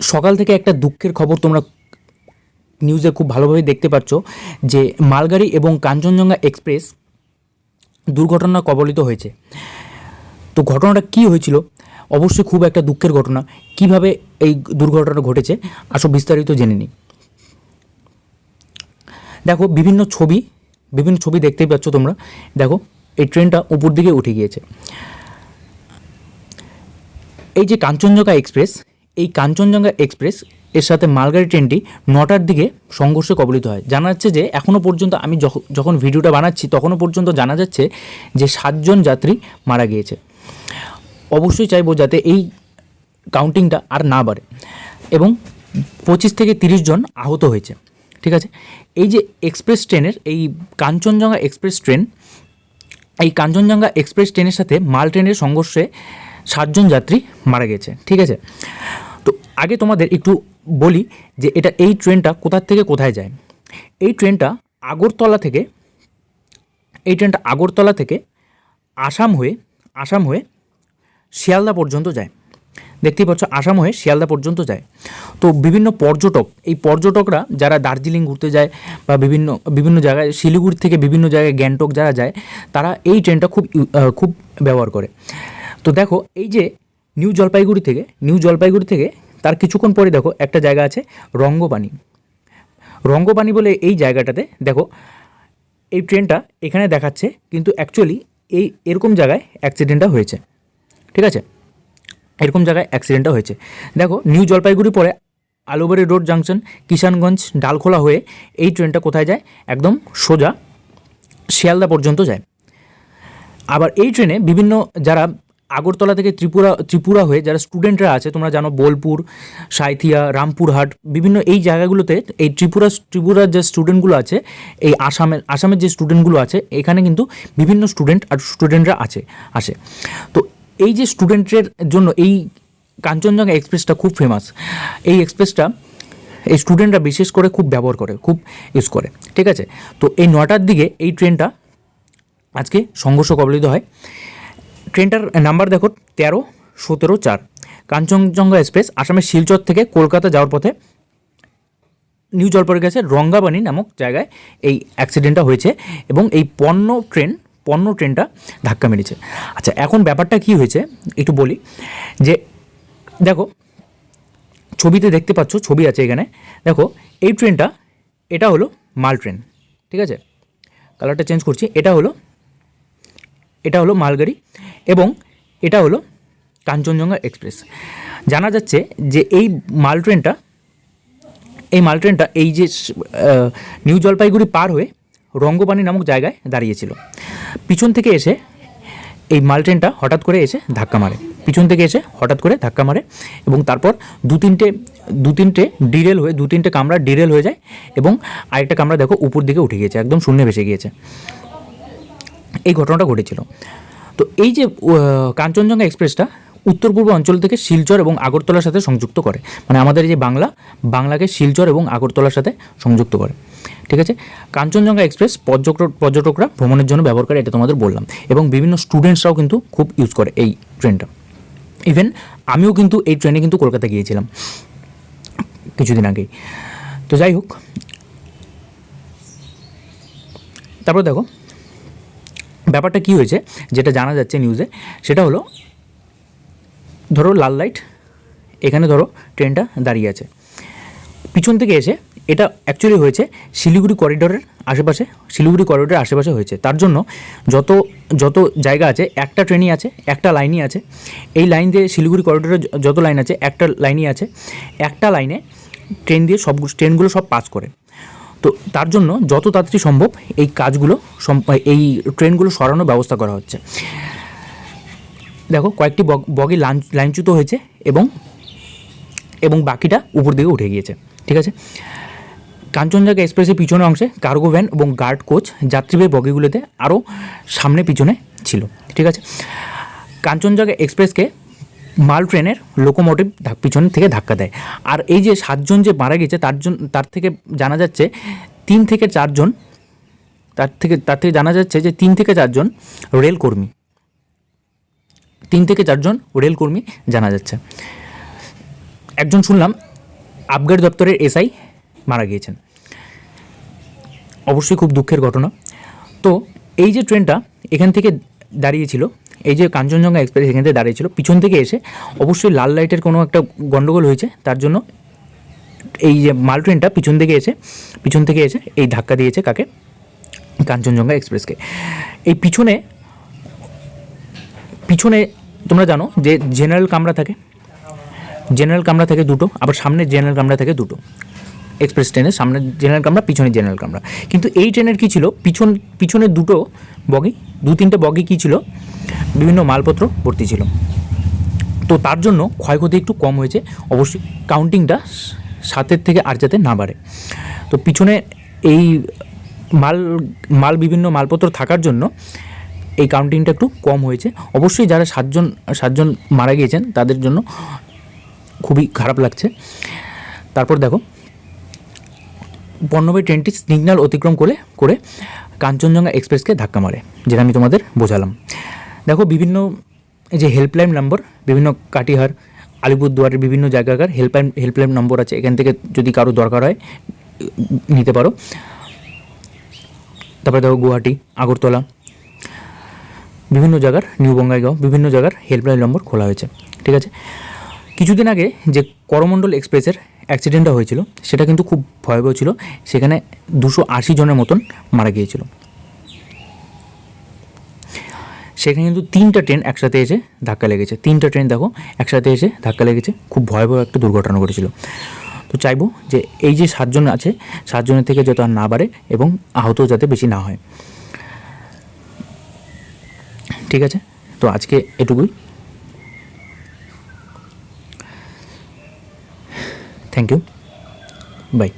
সকাল থেকে একটা দুঃখের খবর তোমরা নিউজে খুব ভালোভাবে দেখতে পাচ্ছ যে মালগাড়ি এবং কাঞ্চনজঙ্ঘা এক্সপ্রেস দুর্ঘটনা কবলিত হয়েছে। তো ঘটনাটা কী হয়েছিল? অবশ্যই খুব একটা দুঃখের ঘটনা। কীভাবে এই দুর্ঘটনা ঘটেছে? আসো বিস্তারিত জেনে নিই। দেখো, বিভিন্ন ছবি বিভিন্ন ছবি দেখতেই পাচ্ছ তোমরা। দেখো, এই ট্রেনটা উপর দিকে উঠে গিয়েছে। এই যে কাঞ্চনজঙ্ঘা এক্সপ্রেস এই কাঞ্চনজঙ্ঘা এক্সপ্রেস এর সাথে মালগাড়ি ট্রেনটি নটার দিকে সংঘর্ষে কবলিত হয়। জানা যাচ্ছে যে এখনও পর্যন্ত আমি যখ- যখন ভিডিওটা বানাচ্ছি তখনও পর্যন্ত জানা যাচ্ছে যে সাতজন যাত্রী মারা গিয়েছে। অবশ্যই চাইব যাতে এই কাউন্টিংটা আর না বাড়ে এবং পঁচিশ থেকে তিরিশ জন আহত হয়েছে। ঠিক আছে? এই যে এক্সপ্রেস ট্রেনের, এই কাঞ্চনজঙ্ঘা এক্সপ্রেস ট্রেন, এই কাঞ্চনজঙ্ঘা এক্সপ্রেস ট্রেনের সাথে মাল ট্রেনের সংঘর্ষে সাতজন যাত্রী মারা গেছে ঠিক আছে? আগে তোমাদের একটু বলি যে এটা এই ট্রেনটা কোথার থেকে কোথায় যায়। এই ট্রেনটা আগরতলা থেকে, এই ট্রেনটা আগরতলা থেকে আসাম হয়ে আসাম হয়ে শিয়ালদা পর্যন্ত যায়। দেখতেই পাচ্ছ আসাম হয়ে শিয়ালদা পর্যন্ত যায়। তো বিভিন্ন পর্যটক, এই পর্যটকরা যারা দার্জিলিং ঘুরতে যায় বা বিভিন্ন বিভিন্ন জায়গায়, শিলিগুড়ি থেকে বিভিন্ন জায়গায় গ্যাংটক যারা যায়, তারা এই ট্রেনটা খুব খুব ব্যবহার করে। তো দেখো, এই যে নিউ জলপাইগুড়ি থেকে, নিউ জলপাইগুড়ি থেকে তার কিছুক্ষণ পরে দেখো একটা জায়গা আছে রঙ্গপানি রঙ্গবাণী বলে এই জায়গাটাতে দেখো, এই ট্রেনটা এখানে দেখাচ্ছে কিন্তু অ্যাকচুয়ালি এই এরকম জায়গায় অ্যাক্সিডেন্টটা হয়েছে। ঠিক আছে? এরকম জায়গায় অ্যাক্সিডেন্টটা হয়েছে। দেখো নিউ জলপাইগুড়ি পরে আলুবাড়ি রোড জাংশন কিষানগঞ্জ ডালখোলা হয়ে এই ট্রেনটা কোথায় যায়? একদম সোজা শিয়ালদা পর্যন্ত যায়। আবার এই ট্রেনে বিভিন্ন যারা আগরতলা থেকে ত্রিপুরা ত্রিপুরা হয়ে যারা স্টুডেন্টরা আছে, তোমরা জানো বোলপুর, সাঁইথিয়া, রামপুরহাট, বিভিন্ন এই জায়গাগুলোতে এই ত্রিপুরা, ত্রিপুরার যে স্টুডেন্টগুলো আছে, এই আসামের আসামের যে স্টুডেন্টগুলো আছে, এখানে কিন্তু বিভিন্ন স্টুডেন্ট আর স্টুডেন্টরা আছে, আসে। তো এই যে স্টুডেন্টের জন্য এই কাঞ্চনজঙ্ঘা এক্সপ্রেসটা খুব ফেমাস এই এক্সপ্রেসটা এই স্টুডেন্টরা বিশেষ করে খুব ব্যবহার করে, খুব ইউজ করে, ঠিক আছে? তো এই নটার দিকে এই ট্রেনটা আজকে সংঘর্ষ কবলিত হয়। ট্রেনটার নাম্বার দেখো, তেরো, সতেরো, চার। কাঞ্চনজঙ্ঘা এক্সপ্রেস, আসামের শিলচর থেকে কলকাতা যাওয়ার পথে নিউ জলপাইগুড়ি গেছে রঙ্গাবানি নামক জায়গায় এই অ্যাক্সিডেন্টটা হয়েছে এবং এই পণ্য ট্রেন, পণ্য ট্রেনটা ধাক্কা মেরেছে। আচ্ছা এখন ব্যাপারটা কি হয়েছে? একটু বলি যে, দেখো, ছবিতে দেখতে পাচ্ছ, ছবি আছে এখানে। দেখো, এই ট্রেনটা, এটা হলো মাল ট্রেন, ঠিক আছে? কালারটা চেঞ্জ করছি, এটা হলো এটা হলো মালগাড়ি। এবং এটা হলো কাঞ্চনজঙ্ঘা এক্সপ্রেস। জানা যাচ্ছে যে এই মাল ট্রেনটা, এই মাল ট্রেনটা এই যে নিউ জলপাইগুড়ি পার হয়ে রঙ্গপানি নামক জায়গায় দাঁড়িয়েছিল। পিছন থেকে এসে এই মাল ট্রেনটা হঠাৎ করে এসে ধাক্কা মারে। পিছন থেকে এসে হঠাৎ করে ধাক্কা মারে এবং তারপর দু তিনটে দু তিনটে ডিরেল হয়ে, দু তিনটে কামরা ডিরেল হয়ে যায় এবং আরেকটা কামরা দেখো উপর দিকে উঠে গিয়েছে, একদম শূন্যে ভেসে গিয়েছে। এই ঘটনাটা ঘটেছিল। তো এই যে কাঞ্চনজঙ্ঘা এক্সপ্রেসটা উত্তর পূর্ব অঞ্চল থেকে শিলচর এবং আগরতলার সাথে সংযুক্ত করে। মানে আমাদের যে বাংলা, বাংলাকে শিলচর এবং আগরতলার সাথে সংযুক্ত করে। ঠিক আছে? কাঞ্চনজঙ্ঘা এক্সপ্রেস পর্যটক, পর্যটকরা ভ্রমণের জন্য ব্যবহার করে, এটা তোমাদের বললাম। এবং বিভিন্ন স্টুডেন্টসরাও কিন্তু খুব ইউজ করে এই ট্রেনটা ইভেন আমিও কিন্তু এই ট্রেনে কিন্তু কলকাতা গিয়েছিলাম কিছুদিন আগেই। তো যাই হোক। তারপর দেখো ব্যাপারটা কী হয়েছে, যেটা জানা যাচ্ছে নিউজে সেটা হলো, ধরো লাল লাইট এখানে ধরো ট্রেনটা দাঁড়িয়ে আছে। পিছন থেকে এসে এটা অ্যাকচুয়ালি হয়েছে শিলিগুড়ি করিডোরের আশেপাশে, শিলিগুড়ি করিডোরের আশেপাশে হয়েছে। তার জন্য যত যত জায়গা আছে, একটা ট্রেনই আছে, একটা লাইনই আছে। এই লাইন দিয়ে শিলিগুড়ি করিডোরে যত লাইন আছে, একটা লাইনই আছে। একটা লাইনে ট্রেন দিয়ে সব ট্রেনগুলো সব পাস করে। তো তার জন্য যত তাড়াতাড়ি সম্ভব এই কাজগুলো এই ট্রেনগুলো সরানোর ব্যবস্থা করা হচ্ছে। দেখো কয়েকটি বগ- বগি লাইন লাইনচ্যুত হয়েছে এবং এবং বাকিটা উপর দিকে উঠে গিয়েছে, ঠিক আছে? কাঞ্চনজঙ্ঘা এক্সপ্রেসের পিছনের অংশে কার্গো ভ্যান এবং গার্ড কোচ যাত্রীবাহী বগিগুলোতে আরও সামনে পিছনে ছিল, ঠিক আছে? কাঞ্চনজঙ্ঘা এক্সপ্রেসকে মাল ট্রেনের লোকোমোটিভ পিছন থেকে ধাক্কা দেয়। আর এই যে সাতজন যে মারা গেছে তার জন তার থেকে জানা যাচ্ছে তিন থেকে চারজন, তার থেকে তার থেকে জানা যাচ্ছে যে তিন থেকে চারজন রেলকর্মী তিন থেকে চারজন রেলকর্মী জানা যাচ্ছে। একজন শুনলাম, আবগারি দপ্তরের এসআই মারা গিয়েছেন। অবশ্যই খুব দুঃখের ঘটনা। তো এই যে ট্রেনটা এখান থেকে দাঁড়িয়েছিল এই যে কাঞ্চনজঙ্ঘা এক্সপ্রেস এখান থেকে দাঁড়িয়েছিল, পিছন থেকে এসে অবশ্যই লাল লাইটের কোনো একটা গন্ডগোল হয়েছে, তার জন্য এই যে মাল ট্রেনটা পিছন থেকে এসে, পিছন থেকে এসে এই ধাক্কা দিয়েছে কাকে? কাঞ্চনজঙ্ঘা এক্সপ্রেসকে এই পিছনে পিছনে তোমরা জানো যে জেনারেল কামরা থাকে জেনারেল কামরা থাকে দুটো, আবার সামনে জেনারেল কামরা থাকে দুটো। এক্সপ্রেস ট্রেনের সামনে জেনারেল কামরা, পিছনে জেনারেল কামরা। কিন্তু এই ট্রেনের কী ছিল? পিছন, পিছনে দুটো বগি, দু তিনটে বগি কী ছিল? বিভিন্ন মালপত্র ভর্তি ছিল। তো তার জন্য ক্ষয়ক্ষতি একটু কম হয়েছে। অবশ্যই কাউন্টিংটা সাতের থেকে আর যাতে না বাড়ে। তো পিছনে এই মাল মাল, বিভিন্ন মালপত্র থাকার জন্য এই কাউন্টিংটা একটু কম হয়েছে। অবশ্যই যারা সাতজন সাতজন মারা গিয়েছেন, তাদের জন্য খুবই খারাপ লাগছে। তারপর দেখো পণ্যবাহী ট্রেনটি সিগন্যাল অতিক্রম করে করে কাঞ্চনজঙ্ঘা এক্সপ্রেসকে ধাক্কা মারে, যেটা আমি তোমাদের বোঝালাম। দেখো, বিভিন্ন যে হেল্পলাইন নম্বর, বিভিন্ন কাটিহার, আলিপুরদুয়ারের বিভিন্ন জায়গাকার হেল্পলাইন হেল্পলাইন নম্বর আছে। এখান থেকে যদি কারও দরকার হয়, নিতে পারো। তারপরে দেখো, গুয়াহাটি, আগরতলা, বিভিন্ন জায়গার, নিউ বঙ্গাইগাঁও, বিভিন্ন জায়গার হেল্পলাইন নম্বর খোলা হয়েছে। ঠিক আছে? কিছুদিন আগে যে করমণ্ডল এক্সপ্রেসের অ্যাক্সিডেন্টটা হয়েছিল, সেটা কিন্তু খুব ভয়াবহ ছিল। সেখানে দুশো আশি জনের মতন মারা গিয়েছিল। সেখানে কিন্তু তিনটা ট্রেন একসাথে এসে ধাক্কা লেগেছে। তিনটা ট্রেন দেখো, একসাথে এসে ধাক্কা লেগেছে। খুব ভয়াবহ একটা দুর্ঘটনা ঘটেছিল। তো চাইব যে এই যে সাতজন আছে, সাতজনের থেকে যাতে আর না বাড়ে এবং আহত যাতে বেশি না হয়। ঠিক আছে? তো আজকে এটুকুই। thank you. Bye.